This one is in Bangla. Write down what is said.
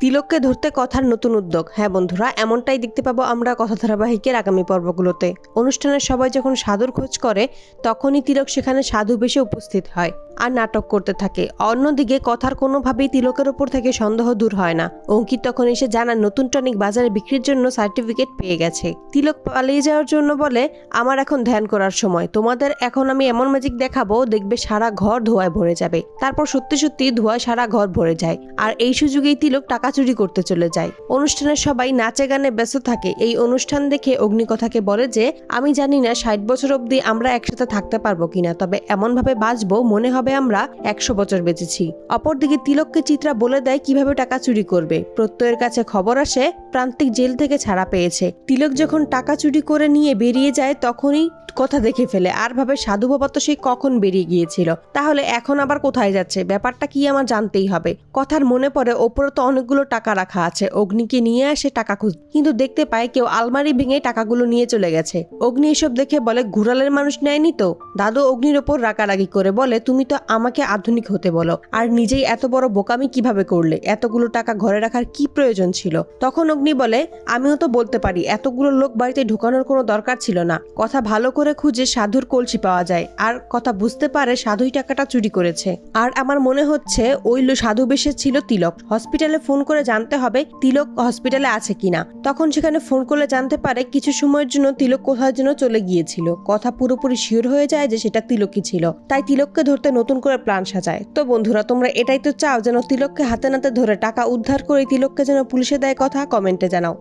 তিলককে ধরতে কথার নতুন উদ্যোগ। হ্যাঁ বন্ধুরা, এমনটাই দেখতে পাবো আমরা কথা ধারাবাহিকের আগামী পর্বগুলোতে। অনুষ্ঠানের সবাই যখন সাধুর খোঁজ করে, তখনই তিলক সেখানে সাধু বেশে উপস্থিত হয় আর নাটক করতে থাকে। অন্যদিকে কথার কোনোভাবেই তিলকের ওপর থেকে সন্দেহ দূর হয় না। অঙ্কিত তখন এসে জানান, নতুন টনিক বাজারে বিক্রির জন্য সার্টিফিকেট পেয়ে গেছে। তিলক পালিয়ে যাওয়ার জন্য বলে, আমার এখন ধ্যান করার সময়। তোমাদের এখন আমি এমন ম্যাজিক দেখাবো, দেখবে সারা ঘর ধোঁয়ায় ভরে যাবে। তারপর সত্যি সত্যি ধোঁয়ায় সারা ঘর ভরে যায়। আর এই সুযোগেই তিলক টাকা চুরি করতে চলে যায়। অনুষ্ঠানের সবাই নাচে গানে ব্যস্ত থাকে। এই অনুষ্ঠান দেখে অগ্নিকথাকে বলে যে, আমি জানি না ষাট বছর অবধি আমরা একসাথে থাকতে পারব কিনা, তবে এমনভাবে বাঁচবো মনে হবে আমরা একশো বছর বেঁচেছি। অপরদিকে তিলককে চিত্রা বলে দেয় কীভাবে টাকা চুরি করবে। প্রত্যয়ের কাছে খবর আসে, প্রান্তিক জেল থেকে ছাড়া পেয়েছে। তিলক যখন টাকা চুরি করে নিয়ে বেরিয়ে যায়, তখনই কথা দেখে ফেলে, আর ভাবে সাধু বাবা তো সেই কখন বেরিয়ে গিয়েছিল? তাহলে এখন আবার কোথায় যাচ্ছে? ব্যাপারটা কি আমার জানতেই হবে। কথার মনে পড়ে, ওপরে তো অনেকগুলো টাকা রাখা আছে। অগ্নিকে নিয়ে আসে টাকা খুঁজ। কিন্তু দেখতে পায় কেউ আলমারি ভেঙে টাকাগুলো নিয়ে চলে গেছে। অগ্নি এসব দেখে বলে ঘুরালের মানুষ নেয়নি তো? দাদু অগ্নির ওপর রাগারাগি করে বলে, তুমি তো আমাকে আধুনিক হতে বলো। আর নিজেই এত বড় বোকামি কীভাবে করলে? এতগুলো টাকা ঘরে রাখার কি প্রয়োজন ছিল? তখন অগ্নি বলে, আমিও তো বলতে পারি, এতগুলো লোক বাড়িতে ঢুকানোর কোনো দরকার ছিল না। কথা ভালো করে খুঁজে সাধুর কলসি পাওয়া যায়। আর কথা বুঝতে পারে সাধুই টাকাটা চুরি করেছে। আর আমার মনে হচ্ছে, ওই সাধু বেশে ছিল তিলক। হসপিটালে ফোন করে জানতে হবে তিলক হসপিটালে আছে কিনা। তখন সেখানে ফোন করলে জানতে পারে কিছু সময়ের জন্য তিলক কোথায় যেন চলে গিয়েছিল। কথা পুরোপুরি শিওর হয়ে যায় যে সেটা তিলকই ছিল। তাই তিলককে ধরতে নতুন করে প্ল্যান সাজায়। তো বন্ধুরা, তোমরা এটাই তো চাও যেন তিলককে হাতে নাতে ধরে টাকা উদ্ধার করে তিলককে যেন পুলিশে দেয় কথা? কমেন্টে জানাও।